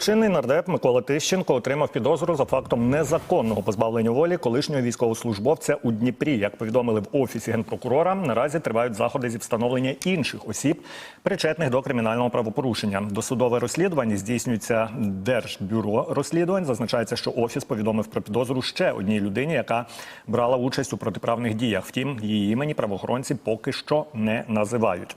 Чинний нардеп Микола Тищенко отримав підозру за фактом незаконного позбавлення волі колишнього військовослужбовця у Дніпрі. Як повідомили в офісі генпрокурора, наразі тривають заходи зі встановлення інших осіб, причетних до кримінального правопорушення. Досудове розслідування здійснюється Держбюро розслідувань. Зазначається, що офіс повідомив про підозру ще одній людині, яка брала участь у протиправних діях. Втім, її імені правоохоронці поки що не називають.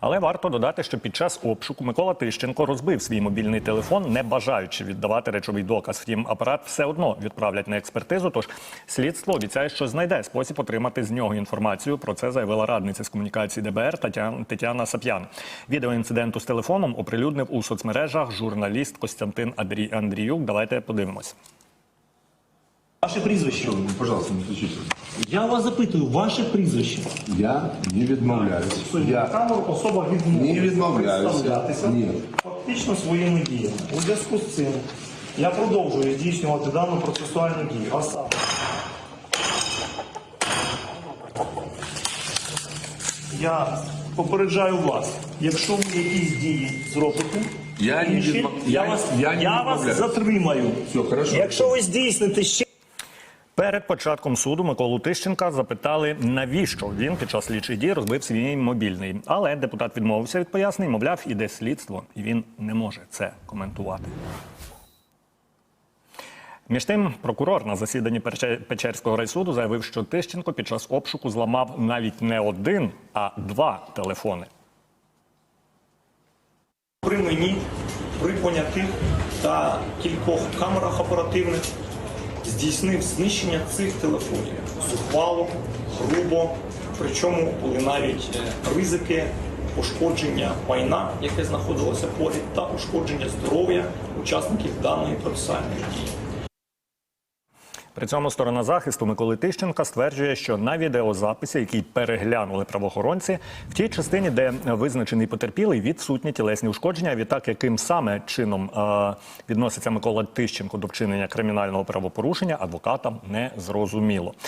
Але варто додати, що під час обшуку Микола Тищенко розбив свій мобільний телефон, не бажаючи віддавати речовий доказ. Втім, апарат все одно відправлять на експертизу. Тож слідство обіцяє, що знайде спосіб отримати з нього інформацію. Про це заявила радниця з комунікації ДБР Тетяна, Сап'ян. Відео інциденту з телефоном оприлюднив у соцмережах журналіст Костянтин Андрій- Андріюк. Давайте подивимось. Ваше прізвище. Пожалуйста, не кричите. Я вас запитую, ваше прізвище. Я не відмовляюсь. На Я камеру особа відмовляється Не відмовляюся. представлятися Ні. фактично своїми діями. У зв'язку з цим я продовжую здійснювати дану процесуальну дію. А саме я попереджаю вас, якщо ви якісь дії зробите, Я не інші, відмов- я, я- вас, я не я вас відмовляюсь. затримаю. Все, хорошо. Якщо ви здійсните ще Перед початком суду Миколу Тищенка запитали, навіщо він під час слідчих дій розбив свій мобільний. Але депутат відмовився від пояснень, мовляв, іде слідство, і він не може це коментувати. Між тим, прокурор на засіданні Печерського райсуду заявив, що Тищенко під час обшуку зламав навіть не один, а два телефони. при мені, при понятих та кількох камерах оперативних здійснив знищення цих телефонів зухвало, грубо. Причому були навіть е, ризики пошкодження майна, яке знаходилося поряд, та пошкодження здоров'я учасників даної процесуальної дії. При цьому сторона захисту Миколи Тищенка стверджує, що на відеозаписі, який переглянули правоохоронці, в тій частині, де визначений потерпілий, відсутні тілесні ушкодження. Відтак, яким саме чином е, відноситься Микола Тищенко до вчинення кримінального правопорушення, адвокатам не зрозуміло.